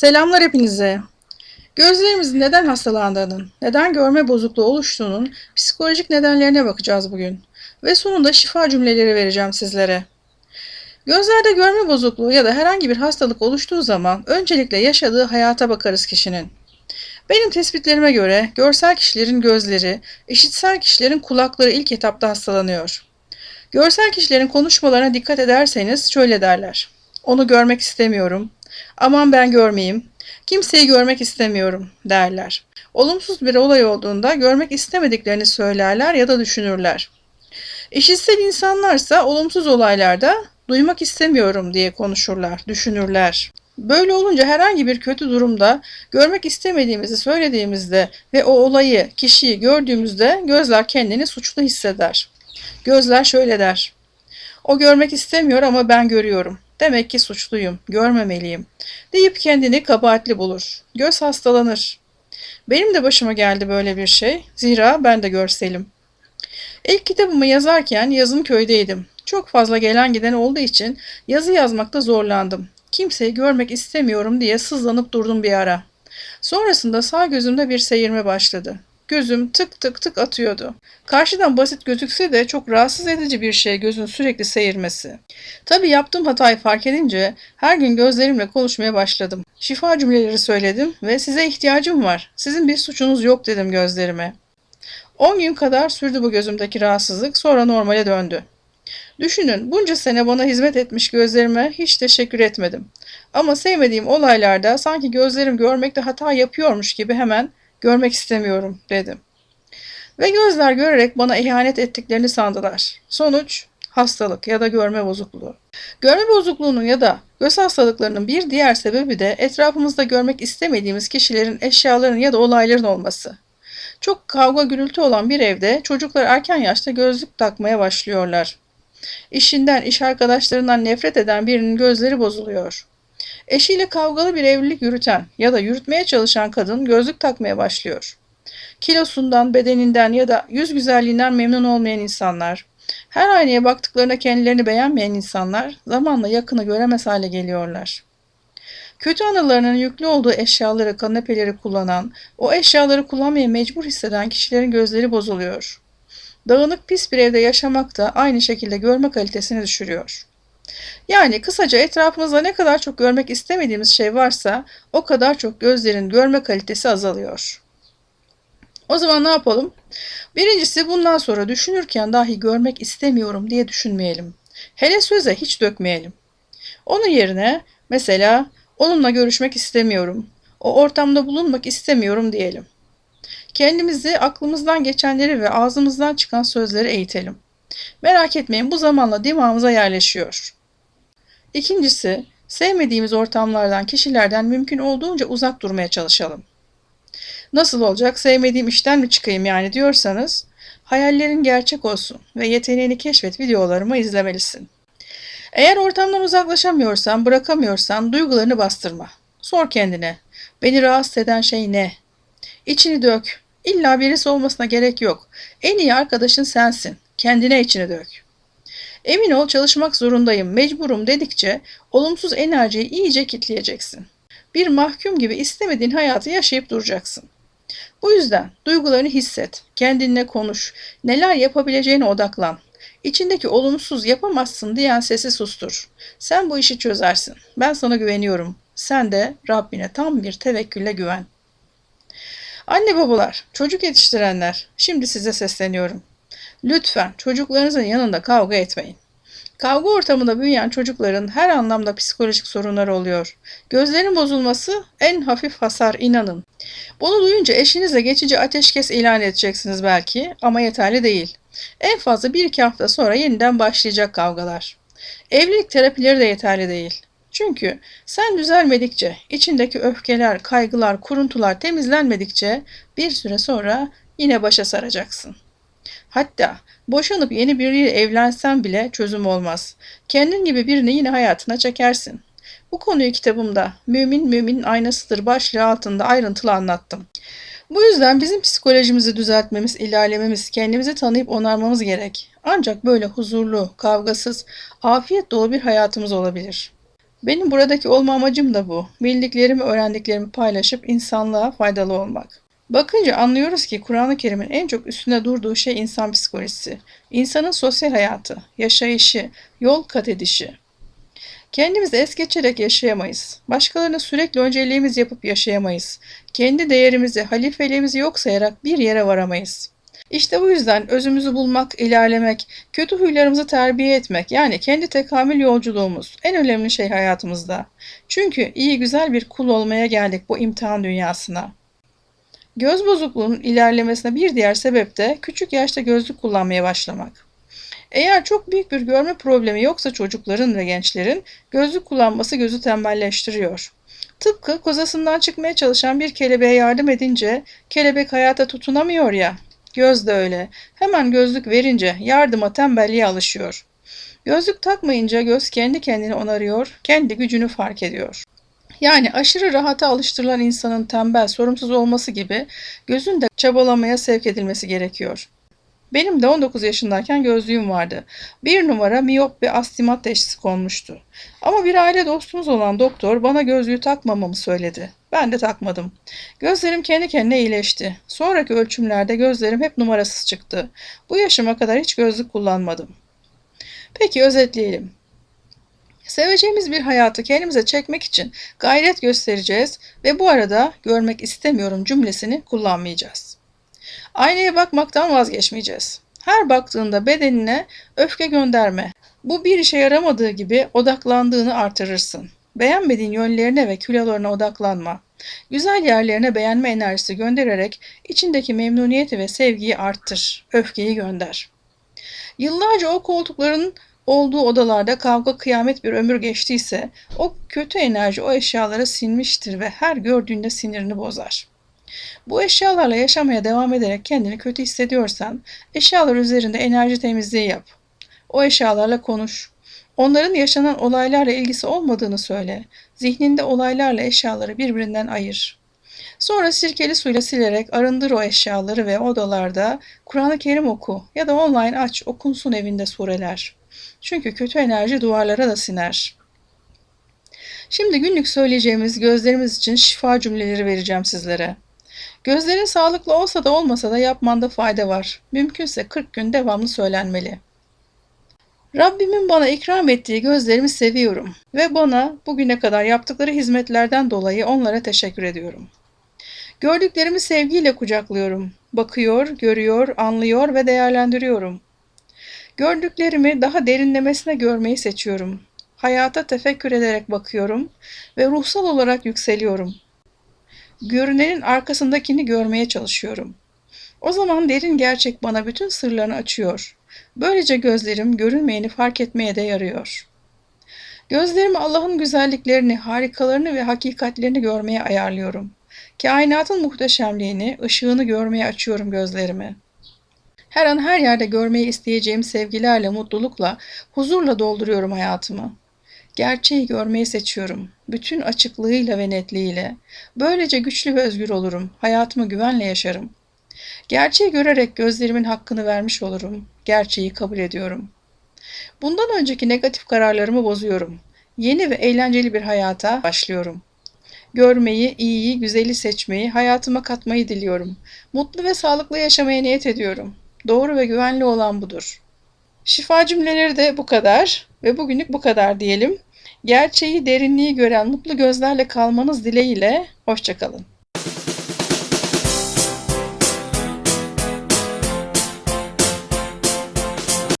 Selamlar hepinize. Gözlerimizin neden hastalandığının, neden görme bozukluğu oluştuğunun psikolojik nedenlerine bakacağız bugün. Ve sonunda şifa cümleleri vereceğim sizlere. Gözlerde görme bozukluğu ya da herhangi bir hastalık oluştuğu zaman öncelikle yaşadığı hayata bakarız kişinin. Benim tespitlerime göre görsel kişilerin gözleri, işitsel kişilerin kulakları ilk etapta hastalanıyor. Görsel kişilerin konuşmalarına dikkat ederseniz şöyle derler. Onu görmek istemiyorum. Aman ben görmeyeyim. Kimseyi görmek istemiyorum derler. Olumsuz bir olay olduğunda görmek istemediklerini söylerler ya da düşünürler. İşitsel insanlarsa olumsuz olaylarda duymak istemiyorum diye konuşurlar, düşünürler. Böyle olunca herhangi bir kötü durumda görmek istemediğimizi söylediğimizde ve o olayı, kişiyi gördüğümüzde gözler kendini suçlu hisseder. Gözler şöyle der. O görmek istemiyor ama ben görüyorum. Demek ki suçluyum, görmemeliyim. Deyip kendini kabahatli bulur. Göz hastalanır. Benim de başıma geldi böyle bir şey. Zira ben de görselim. İlk kitabımı yazarken yazın köydeydim. Çok fazla gelen giden olduğu için yazı yazmakta zorlandım. Kimseyi görmek istemiyorum diye sızlanıp durdum bir ara. Sonrasında sağ gözümde bir seyirme başladı. Gözüm tık tık tık atıyordu. Karşıdan basit gözükse de çok rahatsız edici bir şey gözün sürekli seyirmesi. Tabi yaptığım hatayı fark edince her gün gözlerimle konuşmaya başladım. Şifa cümleleri söyledim ve size ihtiyacım var. Sizin bir suçunuz yok dedim gözlerime. 10 gün kadar sürdü bu gözümdeki rahatsızlık sonra normale döndü. Düşünün bunca sene bana hizmet etmiş gözlerime hiç teşekkür etmedim. Ama sevmediğim olaylarda sanki gözlerim görmekte hata yapıyormuş gibi hemen görmek istemiyorum dedim. Ve gözler görerek bana ihanet ettiklerini sandılar. Sonuç hastalık ya da görme bozukluğu. Görme bozukluğunun ya da göz hastalıklarının bir diğer sebebi de etrafımızda görmek istemediğimiz kişilerin, eşyaların ya da olayların olması. Çok kavga gürültü olan bir evde çocuklar erken yaşta gözlük takmaya başlıyorlar. İşinden, iş arkadaşlarından nefret eden birinin gözleri bozuluyor. Eşiyle kavgalı bir evlilik yürüten ya da yürütmeye çalışan kadın gözlük takmaya başlıyor. Kilosundan, bedeninden ya da yüz güzelliğinden memnun olmayan insanlar, her aynaya baktıklarında kendilerini beğenmeyen insanlar zamanla yakını göremez hale geliyorlar. Kötü anılarının yüklü olduğu eşyaları, kanepeleri kullanan, o eşyaları kullanmaya mecbur hisseden kişilerin gözleri bozuluyor. Dağınık pis bir evde yaşamak da aynı şekilde görme kalitesini düşürüyor. Yani kısaca etrafımızda ne kadar çok görmek istemediğimiz şey varsa o kadar çok gözlerin görme kalitesi azalıyor. O zaman ne yapalım? Birincisi bundan sonra düşünürken dahi görmek istemiyorum diye düşünmeyelim. Hele söze hiç dökmeyelim. Onun yerine mesela onunla görüşmek istemiyorum, o ortamda bulunmak istemiyorum diyelim. Kendimizi aklımızdan geçenleri ve ağzımızdan çıkan sözleri eğitelim. Merak etmeyin bu zamanla dimağımıza yerleşiyor. İkincisi, sevmediğimiz ortamlardan, kişilerden mümkün olduğunca uzak durmaya çalışalım. Nasıl olacak? Sevmediğim işten mi çıkayım yani diyorsanız, hayallerin gerçek olsun ve yeteneğini keşfet videolarımı izlemelisin. Eğer ortamdan uzaklaşamıyorsan, bırakamıyorsan duygularını bastırma. Sor kendine, beni rahatsız eden şey ne? İçini dök. İlla birisi olmasına gerek yok. En iyi arkadaşın sensin. Kendine içini dök. Emin ol çalışmak zorundayım, mecburum dedikçe olumsuz enerjiyi iyice kitleyeceksin. Bir mahkum gibi istemediğin hayatı yaşayıp duracaksın. Bu yüzden duygularını hisset, kendinle konuş, neler yapabileceğine odaklan. İçindeki olumsuz yapamazsın diyen sesi sustur. Sen bu işi çözersin. Ben sana güveniyorum. Sen de Rabbine tam bir tevekkülle güven. Anne babalar, çocuk yetiştirenler, şimdi size sesleniyorum. Lütfen çocuklarınızın yanında kavga etmeyin. Kavga ortamında büyüyen çocukların her anlamda psikolojik sorunları oluyor. Gözlerin bozulması en hafif hasar inanın. Bunu duyunca eşinizle geçici ateşkes ilan edeceksiniz belki ama yeterli değil. En fazla 1-2 hafta sonra yeniden başlayacak kavgalar. Evlilik terapileri de yeterli değil. Çünkü sen düzelmedikçe, içindeki öfkeler, kaygılar, kuruntular temizlenmedikçe bir süre sonra yine başa saracaksın. Hatta boşanıp yeni biriyle evlensen bile çözüm olmaz. Kendin gibi birini yine hayatına çekersin. Bu konuyu kitabımda Mümin Müminin Aynasıdır başlığı altında ayrıntılı anlattım. Bu yüzden bizim psikolojimizi düzeltmemiz, ilerlememiz, kendimizi tanıyıp onarmamız gerek. Ancak böyle huzurlu, kavgasız, afiyet dolu bir hayatımız olabilir. Benim buradaki olma amacım da bu. Bildiklerimi, öğrendiklerimi paylaşıp insanlığa faydalı olmak. Bakınca anlıyoruz ki Kur'an-ı Kerim'in en çok üstünde durduğu şey insan psikolojisi. İnsanın sosyal hayatı, yaşayışı, yol kat edişi. Kendimizi es geçerek yaşayamayız. Başkalarına sürekli önceliğimiz yapıp yaşayamayız. Kendi değerimizi, halifeliğimizi yok sayarak bir yere varamayız. İşte bu yüzden özümüzü bulmak, ilerlemek, kötü huylarımızı terbiye etmek yani kendi tekamül yolculuğumuz en önemli şey hayatımızda. Çünkü iyi güzel bir kul olmaya geldik bu imtihan dünyasına. Göz bozukluğunun ilerlemesine bir diğer sebep de küçük yaşta gözlük kullanmaya başlamak. Eğer çok büyük bir görme problemi yoksa çocukların ve gençlerin gözlük kullanması gözü tembelleştiriyor. Tıpkı kozasından çıkmaya çalışan bir kelebeğe yardım edince kelebek hayata tutunamıyor ya. Göz de öyle. Hemen gözlük verince yardıma tembelliğe alışıyor. Gözlük takmayınca göz kendi kendini onarıyor, kendi gücünü fark ediyor. Yani aşırı rahata alıştırılan insanın tembel, sorumsuz olması gibi gözün de çabalamaya sevk edilmesi gerekiyor. Benim de 19 yaşındayken gözlüğüm vardı. Bir numara miyop ve astigmat teşhisi konmuştu. Ama bir aile dostumuz olan doktor bana gözlüğü takmamamı söyledi. Ben de takmadım. Gözlerim kendi kendine iyileşti. Sonraki ölçümlerde gözlerim hep numarasız çıktı. Bu yaşıma kadar hiç gözlük kullanmadım. Peki özetleyelim. Seveceğimiz bir hayatı kendimize çekmek için gayret göstereceğiz ve bu arada görmek istemiyorum cümlesini kullanmayacağız. Aynaya bakmaktan vazgeçmeyeceğiz. Her baktığında bedenine öfke gönderme. Bu bir işe yaramadığı gibi odaklandığını artırırsın. Beğenmediğin yönlerine ve kilolarına odaklanma. Güzel yerlerine beğenme enerjisi göndererek içindeki memnuniyeti ve sevgiyi arttır. Öfkeyi gönder. Yıllarca o koltukların olduğu odalarda kavga kıyamet bir ömür geçtiyse o kötü enerji o eşyalara sinmiştir ve her gördüğünde sinirini bozar. Bu eşyalarla yaşamaya devam ederek kendini kötü hissediyorsan eşyalar üzerinde enerji temizliği yap. O eşyalarla konuş. Onların yaşanan olaylarla ilgisi olmadığını söyle. Zihninde olaylarla eşyaları birbirinden ayır. Sonra sirkeli suyla silerek arındır o eşyaları ve odalarda Kur'an-ı Kerim oku ya da online aç okunsun evinde sureler. Çünkü kötü enerji duvarlara da siner. Şimdi günlük söyleyeceğimiz gözlerimiz için şifa cümleleri vereceğim sizlere. Gözlerin sağlıklı olsa da olmasa da yapmanda fayda var. Mümkünse 40 gün devamlı söylenmeli. Rabbimin bana ikram ettiği gözlerimi seviyorum ve bana bugüne kadar yaptıkları hizmetlerden dolayı onlara teşekkür ediyorum. Gördüklerimi sevgiyle kucaklıyorum. Bakıyor, görüyor, anlıyor ve değerlendiriyorum. Gördüklerimi daha derinlemesine görmeyi seçiyorum. Hayata tefekkür ederek bakıyorum ve ruhsal olarak yükseliyorum. Görünenin arkasındakini görmeye çalışıyorum. O zaman derin gerçek bana bütün sırlarını açıyor. Böylece gözlerim görünmeyeni fark etmeye de yarıyor. Gözlerimi Allah'ın güzelliklerini, harikalarını ve hakikatlerini görmeye ayarlıyorum. Kainatın muhteşemliğini, ışığını görmeye açıyorum gözlerimi. Her an her yerde görmeyi isteyeceğim sevgilerle, mutlulukla, huzurla dolduruyorum hayatımı. Gerçeği görmeyi seçiyorum. Bütün açıklığıyla ve netliğiyle. Böylece güçlü ve özgür olurum. Hayatımı güvenle yaşarım. Gerçeği görerek gözlerimin hakkını vermiş olurum. Gerçeği kabul ediyorum. Bundan önceki negatif kararlarımı bozuyorum. Yeni ve eğlenceli bir hayata başlıyorum. Görmeyi, iyiyi, güzeli seçmeyi, hayatıma katmayı diliyorum. Mutlu ve sağlıklı yaşamaya niyet ediyorum. Doğru ve güvenli olan budur. Şifa cümleleri de bu kadar ve bugünlük bu kadar diyelim. Gerçeği, derinliği gören mutlu gözlerle kalmanız dileğiyle. Hoşçakalın.